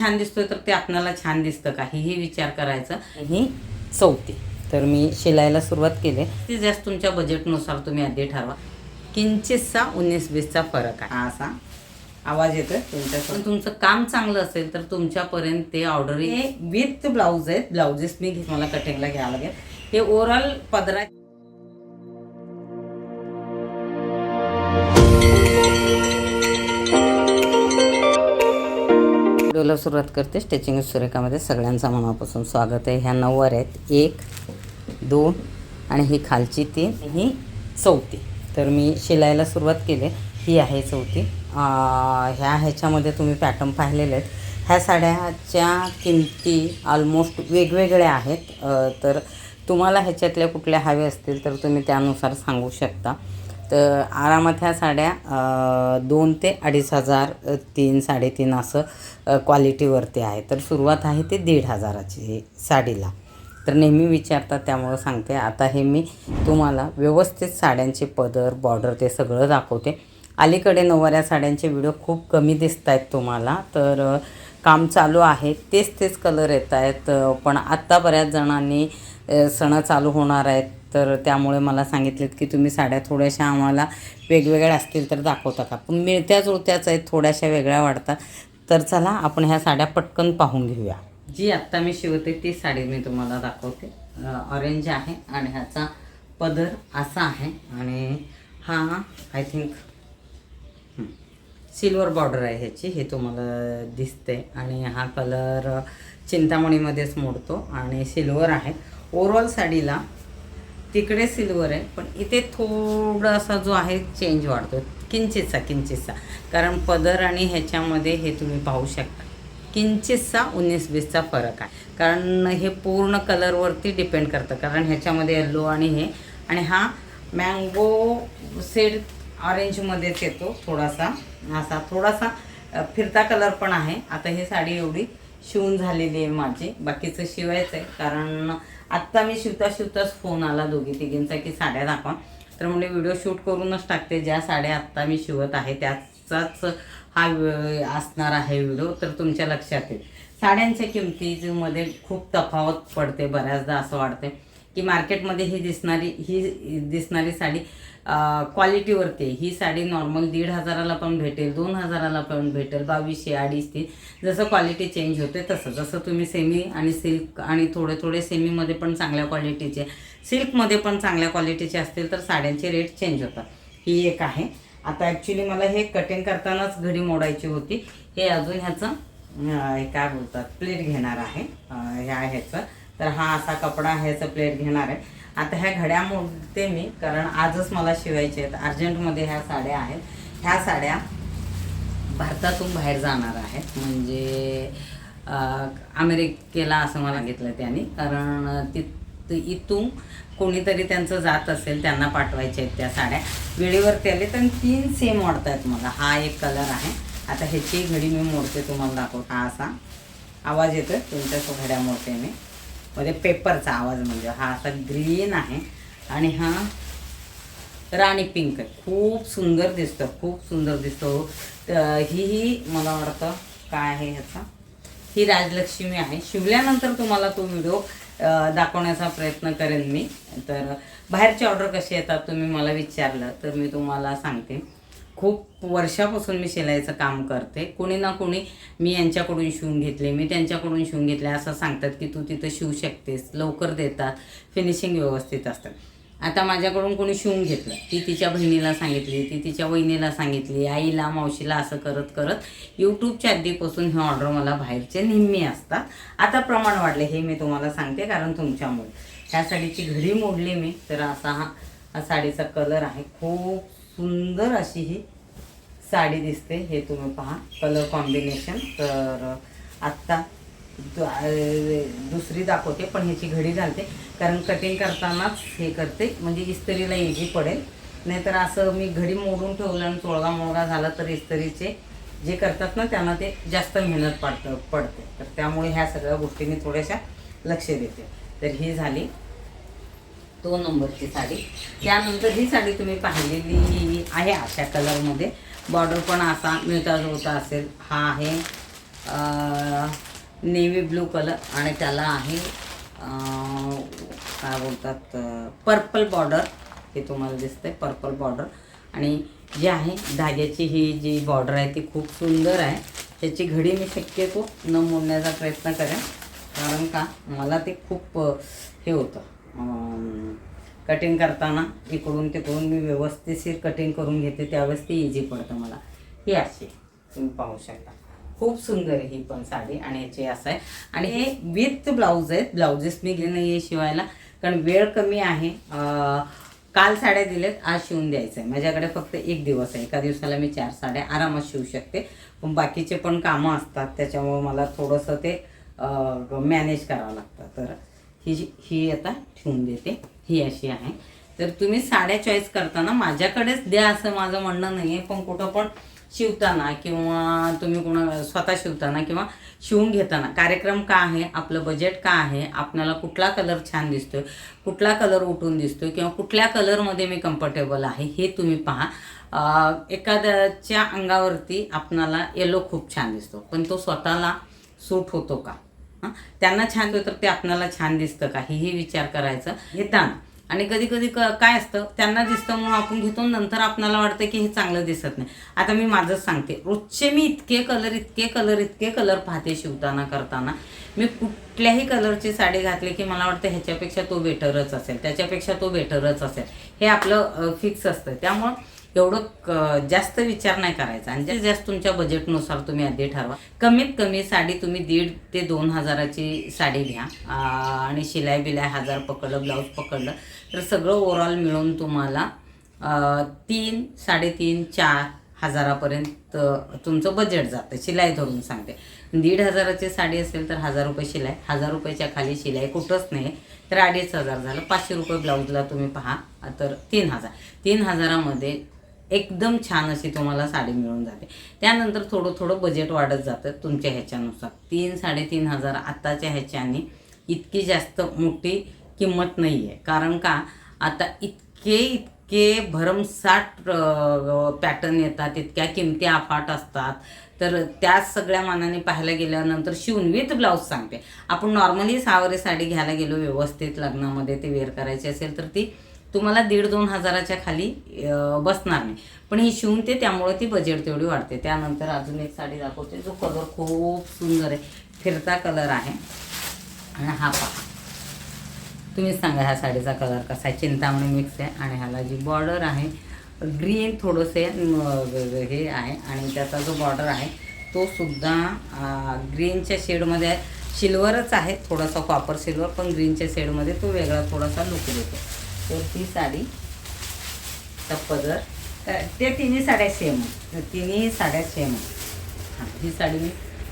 छान दिसतोय तर ते आपणाला छान दिसतं का? हेही विचार करायचं. ही चौथी तर मी शिलायला सुरुवात केली. ती जास्त तुमच्या बजेटनुसार तुम्ही आधी ठरवा. किंचितसा उन्नीस वीसचा फरक आहे. हा असा आवाज येतोय तुमच्या पण तुमचं काम चांगलं असेल तर तुमच्यापर्यंत ते ऑर्डर हे विथ ब्लाऊज आहेत. ब्लाउजेस मी मला कटिंगला घ्यावं लागेल. हे ओव्हरऑल पदरा व्हिडिओला सुरुवात करते. स्टेचिंग सुरेखामध्ये सगळ्यांचं मनापासून स्वागत आहे. ह्या नऊवार आहेत. एक दोन आणि ही खालची तीन ही चौथी. तर मी शिलायला सुरुवात केली. ही आहे चौथी. ह्या ह्याच्यामध्ये तुम्ही पॅटर्न पाहिलेले आहेत. ह्या साड्याच्या किमती ऑलमोस्ट वेगवेगळ्या आहेत. तर तुम्हाला ह्याच्यातल्या कुठल्या हवे असतील तर तुम्ही त्यानुसार सांगू शकता. तर आरामात ह्या साड्या दोन ते अडीच हजार तीन साडेतीन असं क्वालिटीवरती आहे. तर सुरुवात आहे ते दीड हजाराची साडीला. तर नेहमी विचारतात त्यामुळं सांगते. आता हे मी तुम्हाला व्यवस्थित साड्यांचे पदर बॉर्डर ते सगळं दाखवते. अलीकडे नऊवाऱ्या साड्यांचे व्हिडिओ खूप कमी दिसत आहेत तुम्हाला. तर काम चालू आहे. तेच तेच कलर येत आहेत पण आत्ता बऱ्याच जणांनी सण चालू होणार आहेत. तर त्यामुळे मला सांगितलेत की तुम्ही साड्या थोड्याशा आम्हाला वेगवेगळ्या असतील तर दाखवता का? पण मिळत्या जुळत्याच आहेत थोड्याशा वेगळ्या वाढतात. तर चला आपण ह्या साड्या पटकन पाहून घेऊया. जी आत्ता मी शिवते ती साडी मी तुम्हाला दाखवते. ऑरेंज आहे आणि ह्याचा पदर असा आहे आणि हा आय थिंक सिल्वर बॉर्डर आहे ह्याची हे तुम्हाला दिसते आणि हा कलर चिंतामणीमध्येच मोडतो आणि सिल्वर आहे. ओवरऑल साडीला तिकडे सिल्वर आहे पण इथे थोडासा जो आहे चेंज वाढतो किंचितसा किंचितसा. कारण पदर आणि ह्याच्यामध्ये हे तुम्ही पाहू शकता. किंचितसा उन्नीस वीसचा फरक आहे. कारण हे पूर्ण कलरवरती डिपेंड करतं. कारण ह्याच्यामध्ये येल्लो आणि हे. आणि हा मँगो सेड ऑरेंजमध्येच येतो थोडासा. असा थोडासा फिरता कलर पण आहे. आता ही साडी एवढी शिवून झालेली आहे माझी. बाकीचं शिवायचं आहे कारण आत्ता मी शिवता शिवताच फोन आला दोघी तिघींचा की साड्या दाखवा. तर म्हणजे व्हिडिओ शूट करूनच टाकते. ज्या साड्या आत्ता मी शिवत आहे त्याचाच हा असणार आहे व्हिडिओ. तर तुमच्या लक्षात येईल. साड्यांच्या किमतीमध्ये खूप तफावत पडते बऱ्याचदा असं वाटते की मार्केटमध्ये ही दिसणारी ही दिसणारी साडी क्वालिटीवरती आहे. ही साडी नॉर्मल दीड हजाराला पण भेटेल दोन हजाराला पण भेटेल बावीसशे अडीच तीन. जसं क्वालिटी चेंज होते तसं. जसं तुम्ही सेमी आणि सिल्क आणि थोडे थोडे सेमीमध्ये पण चांगल्या क्वालिटीचे सिल्कमध्ये पण चांगल्या क्वालिटीचे असतील तर साड्यांचे रेट चेंज होतात. ही एक आहे. आता ॲक्च्युली मला हे कटिंग करतानाच घडी मोडायची होती. हे अजून ह्याचं काय बोलतात प्लेट घेणार आहे. ह्या ह्याचं. तर हा असा कपडा ह्याचं प्लेट घेणार आहे. आता ह्या घड्या मोडते मी कारण आजच मला शिवायचे आहेत. अर्जंटमध्ये ह्या साड्या आहेत. ह्या साड्या भारतातून बाहेर जाणार आहेत. म्हणजे अमेरिकेला असं मला घेतलं त्यांनी. कारण तिथ इथून कोणीतरी त्यांचं जात असेल त्यांना पाठवायचे आहेत त्या साड्या. वेळेवर आले तर तीन सेम वाढत आहेत मला. हा एक कलर आहे. आता ह्याची घडी मी मोडते तुम्हाला दाखवतो. हा असा आवाज येतो तुमच्या घड्या मोडते मी. म्हणजे पेपरचा आवाज म्हणजे हा असा ग्रीन आहे. आणि हा राणी पिंक आहे. खूप सुंदर दिसतो खूप सुंदर दिसतो. ही ही मला वाटतं काय आहे ह्याचा? ही राजलक्ष्मी आहे. शिवल्यानंतर तुम्हाला तो व्हिडिओ दाखवण्याचा प्रयत्न करेन मी. तर बाहेरचे ऑर्डर कसे येतात तुम्ही मला विचारलं तर मी तुम्हाला सांगते. खूप वर्षापासून मी शिलाईचं काम करते. कोणी ना कोणी मी यांच्याकडून शिवून घेतले मी त्यांच्याकडून शिवून घेतले असं सांगतात की तू तिथं शिवू शकतेस लवकर देतात फिनिशिंग व्यवस्थित असतात आता माझ्याकडून कोणी शिवून घेतलं ती तिच्या बहिणीला सांगितली ती तिच्या वहिनीला सांगितली आईला मावशीला असं करत करत यूट्यूबच्या आधीपासून हे ऑर्डर मला बाहेरचे नेहमी असतात. आता प्रमाण वाढले हे मी तुम्हाला सांगते कारण तुमच्यामुळे. ह्या साडीची घडी मोडली मी तर असा हा साडीचा कलर आहे. खूप सुंदर अशी ही साडी दिसते हे तुम्ही पहा कलर कॉम्बिनेशन तर आत्ता दुसरी दाखवते पण ह्याची घडी घालते. कारण कटिंग करतानाच हे करते म्हणजे इस्त्रीला इझी पडेल. नाहीतर असं मी घडी मोडून ठेवलं आणि चोळगा मोळगा झाला तर इस्त्रीचे जे करतात ना त्यांना ते जास्त मेहनत पडतं पडते. तर त्यामुळे ह्या सगळ्या गोष्टी मी थोड्याशा लक्ष देते. तर ही झाली दोन नंबरची साडी. त्यानंतर ही साडी तुम्ही पाहिलेली आहे अशा कलरमध्ये. बॉर्डर पण असा मिळता जुळता असेल. हा आहे नेव्ही ब्लू कलर आणि त्याला आहे काय बोलतात पर्पल बॉर्डर. हे तुम्हाला दिसतंय पर्पल बॉर्डर. आणि जी आहे धाग्याची ही जी बॉर्डर आहे ती खूप सुंदर आहे. त्याची घडी मी शक्यतो न मोडण्याचा प्रयत्न करेन. कारण का मला ते खूप हे होतं. कटिंग करताना इकडून तिकडून मी व्यवस्थितशीर कटिंग करून घेते त्यावेळेस ती इझी पडतं मला. ही अशी तुम्ही पाहू शकता. खूप सुंदर आहे ही पण साडी आणि याची असं आहे. आणि हे विथ ब्लाऊज आहेत. ब्लाऊजेस मी घेणं नाही आहे शिवायला कारण वेळ कमी आहे. काल साड्या दिल्यात आज शिवून द्यायचं आहे माझ्याकडे फक्त एक दिवस आहे. एका दिवसाला मी चार साड्या आरामात शिवू शकते. पण बाकीचे पण कामं असतात त्याच्यामुळं मला थोडंसं ते मॅनेज करावं लागतं. तर ही जी ही आता ठेवून देते. ही अशी आहे. तर तुम्ही साड्या चॉईस करताना माझ्याकडेच द्या असं माझं म्हणणं नाही आहे पण कुठं पण शिवताना किंवा तुम्ही कोणा स्वतः शिवताना किंवा शिवून घेताना कार्यक्रम का आहे? आपलं बजेट का आहे? आपल्याला कुठला कलर छान दिसतोय? कुठला कलर उठून दिसतोय? किंवा कुठल्या कलरमध्ये मी कम्फर्टेबल आहे? हे तुम्ही पहा. एखाद्याच्या अंगावरती आपणाला येलो खूप छान दिसतो. पण तो स्वतःला सूट होतो का? त्यांना छान दिसतं तर ते आपल्याला छान दिसतं का हेही विचार करायचं. घेताना आणि कधी कधी क काय असतं त्यांना दिसतं म्हणून आपण घेतो नंतर आपल्याला वाटतं की हे चांगलं दिसत नाही. आता मी माझंच सांगते. रोजचे मी इतके कलर इतके कलर इतके कलर पाहते शिवताना करताना. मी कुठल्याही कलरची साडी घातली की मला वाटतं ह्याच्यापेक्षा तो बेटरच असेल त्याच्यापेक्षा तो बेटरच असेल. हे आपलं फिक्स असतं. त्यामुळं एवढं क- जास्त विचार नाही करायचा. आणि जास्तीत जास्त तुमच्या बजेटनुसार तुम्ही आधी ठरवा. कमीत कमी साडी तुम्ही दीड ते दोन हजाराची साडी घ्या. आणि शिलाई बिलाय हजार पकडलं ब्लाऊज पकडलं तर सगळं ओव्हरऑल मिळून तुम्हाला तीन साडेतीन चार हजारापर्यंत तुमचं बजेट जातं. शिलाई धरून सांगते. दीड हजाराची साडी असेल तर हजार रुपये शिलाई. हजार रुपयाच्या खाली शिलाई कुठंच नाही. तर अडीच हजार झालं. पाचशे रुपये ब्लाऊजला तुम्ही पहा. तर तीन हजार. तीन हजारामध्ये एकदम छान अशी तुम्हाला साडी मिळून जाते. त्यानंतर थोडं थोडं बजेट वाढत जातं तुमच्या ह्याच्यानुसार. तीन साडेतीन हजार आत्ताच्या ह्याच्याने इतकी जास्त मोठी किंमत नाही आहे कारण का? आता इतके इतके भरमसाठ पॅटर्न येतात इतक्या किमती अफाट असतात. तर त्या सगळ्या मानाने पाहायला गेल्यानंतर शिवून विथ ब्लाऊज सांगते. आपण नॉर्मली सहावारी साडी घ्यायला गेलो व्यवस्थित लग्नामध्ये ते वेअर करायची असेल तर ती तुम्हाला दीड दोन हजाराच्या खाली बसणार नाही पण ही शिवून ते त्यामुळे ती बजेट तेवढी वाढते. त्यानंतर अजून एक साडी दाखवते. जो कलर खूप सुंदर आहे. फिरता कलर आहे. आणि हा पहा. तुम्हीच सांगा ह्या साडीचा कलर कसा आहे. चिंतामणी मिक्स आहे. आणि ह्याला जी बॉर्डर आहे ग्रीन थोडंसे हे आहे. आणि त्याचा जो बॉर्डर आहे तो सुद्धा ग्रीनच्या शेडमध्ये आहे. सिल्वरच आहे. थोडासा कॉपर सिल्वर पण ग्रीनच्या शेडमध्ये तो वेगळा थोडासा लुक देतो. तर ती साडी पदर ते तिन्ही साड्या सेम तिन्ही साड्या सेम हां ही साडी मी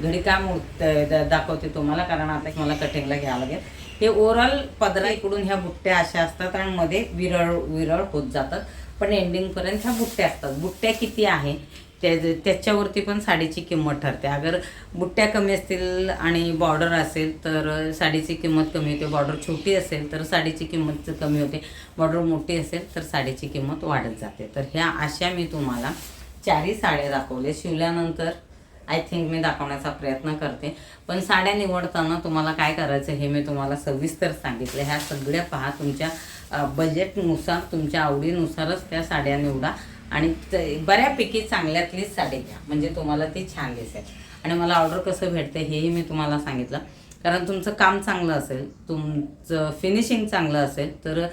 घडी का मूर्त दा- दाखवते तुम्हाला कारण आता मला कटिंगला घ्यावं लागेल. हे ओव्हरऑल पदरा इकडून ह्या बुट्ट्या अशा असतात आणि मध्ये विरळ विरळ होत जातात. पण एंडिंगपर्यंत ह्या बुट्ट्या असतात. बुट्ट्या किती आहे? त्या त्याच्यावरती पण साडीची किंमत ठरते. अगर बुट्ट्या कमी असतील आणि बॉर्डर असेल तर साडीची किंमत कमी होते. बॉर्डर छोटी असेल तर साडीची किंमत कमी होते. बॉर्डर मोठी असेल तर साडीची किंमत वाढत जाते. तर ह्या अशा मी तुम्हाला चारही साड्या दाखवल्या. शिवल्यानंतर आय थिंक मी दाखवण्याचा प्रयत्न करते. पण साड्या निवडताना तुम्हाला काय करायचं हे मी तुम्हाला सविस्तर सांगितलं. ह्या सगळ्या पहा. तुमच्या बजेटनुसार तुमच्या आवडीनुसारच त्या साड्या निवडा. आणि बऱ्यापैकी चांगल्यातलीच साडी घ्या. म्हणजे तुम्हाला ती छान दिसेल. आणि मला ऑर्डर कसं भेटते हेही मी तुम्हाला सांगितलं. कारण तुमचं काम चांगलं असेल तुमचं फिनिशिंग चांगलं असेल तर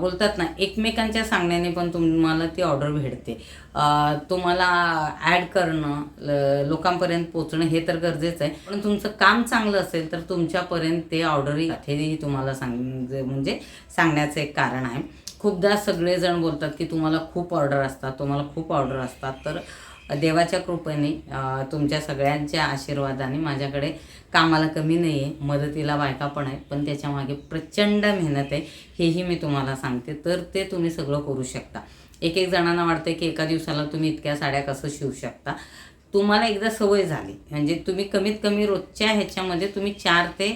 बोलतात ना एकमेकांच्या सांगण्याने पण तुम्हाला ती ऑर्डर भेटते. तुम्हाला ॲड करणं लोकांपर्यंत पोचणं हे तर गरजेचं आहे. पण तुमचं काम चांगलं असेल तर तुमच्यापर्यंत ते ऑर्डरही हेही तुम्हाला सांग म्हणजे सांगण्याचं एक कारण आहे. खूपदा सगळेजण बोलतात की तुम्हाला खूप ऑर्डर असतात तुम्हाला खूप ऑर्डर असतात. तर देवाच्या कृपेने तुमच्या सगळ्यांच्या आशीर्वादाने माझ्याकडे कामाला कमी नाही आहे मदतीला बायका पण आहेत पण त्याच्यामागे प्रचंड मेहनत आहे हेही मी तुम्हाला सांगते. तर ते तुम्ही सगळं करू शकता. एक एक जणांना वाटतं की एका दिवसाला तुम्ही इतक्या साड्या कसं शिवू शकता. तुम्हाला एकदा सवय झाली. म्हणजे तुम्ही कमीत कमी रोजच्या ह्याच्यामध्ये तुम्ही चार ते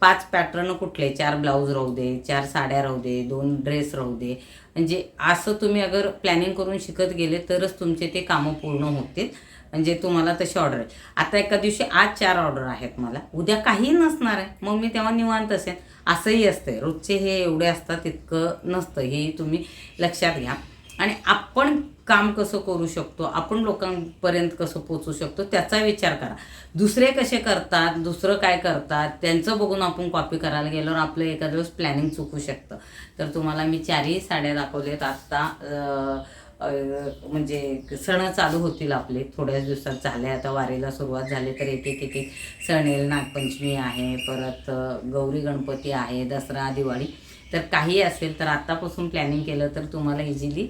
पाच पॅटर्न कुठले? चार ब्लाऊज राहू दे चार साड्या राहू दे दोन ड्रेस राहू दे. म्हणजे असं तुम्ही अगर प्लॅनिंग करून शिकत गेले तरच तुमचे ते कामं पूर्ण होतील. म्हणजे तुम्हाला तशी ऑर्डर आहे. आता एका दिवशी आज चार ऑर्डर आहेत मला. उद्या काही नसणार आहे. मग मी तेव्हा निवांत असेल असंही असते रोजचे हे एवढे असतात तितकं नसतं. हे तुम्ही लक्षात घ्या. आणि आपण काम कसं करू शकतो आपण लोकांपर्यंत कसं पोचू शकतो त्याचा विचार करा. दुसरे कसे करतात दुसरं काय करतात त्यांचं बघून आपण कॉपी करायला गेल्यावर आपलं एखाद्या दिवस प्लॅनिंग चुकू शकतं. तर तुम्हाला मी चारही साड्या दाखवल्यात आत्ता म्हणजे सण चालू होतील आपले थोड्याच दिवसात झाले आता वारीला सुरुवात झाली तर एक एक एक सण येईल. नागपंचमी आहे परत गौरी गणपती आहे दसरा दिवाळी. तर काही असेल तर आत्तापासून प्लॅनिंग केलं तर तुम्हाला इझिली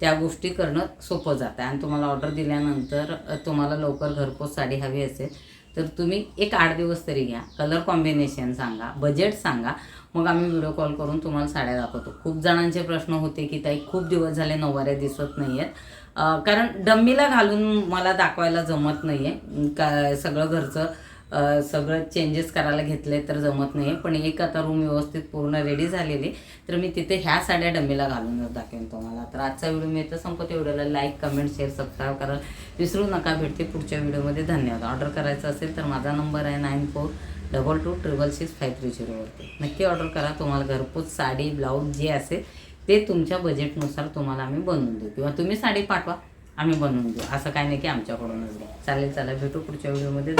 त्या गोष्टी करणं सोपं जातं. आणि तुम्हाला ऑर्डर दिल्यानंतर तुम्हाला लवकर घरपोच साडी हवी असेल तर तुम्ही एक आठ दिवस तरी घ्या. कलर कॉम्बिनेशन सांगा बजेट सांगा. मग आम्ही व्हिडिओ कॉल करून तुम्हाला साड्या दाखवतो. खूप जणांचे प्रश्न होते की ताई खूप दिवस झाले नऊवाऱ्या दिसत नाही आहेत कारण डम्मीला घालून मला दाखवायला जमत नाही आहे का सगळं घरचं सगळं चेंजेस करायला घेतले तर जमत नाही. पण एक आता रूम व्यवस्थित पूर्ण रेडी झालेली. तर मी तिथे ह्या साड्या डमीला घालून दाखवेन तुम्हाला. तर आजचा व्हिडिओ मी तर संपत एवढ्याला लाईक कमेंट शेअर सबस्क्राईब करा विसरू नका. भेटते पुढच्या व्हिडिओमध्ये धन्यवाद. ऑर्डर करायचं असेल तर माझा नंबर आहे nine four double two triple six five three झिरोवरती नक्की ऑर्डर करा. तुम्हाला घरपोच साडी ब्लाऊज जे असेल ते तुमच्या बजेटनुसार तुम्हाला आम्ही बनवून देऊ. किंवा तुम्ही साडी पाठवा. आम्ही बनवून देऊ. असं काय नाही की आमच्याकडूनच घ्या. चालेल चला भेटू पुढच्या व्हिडिओमध्ये.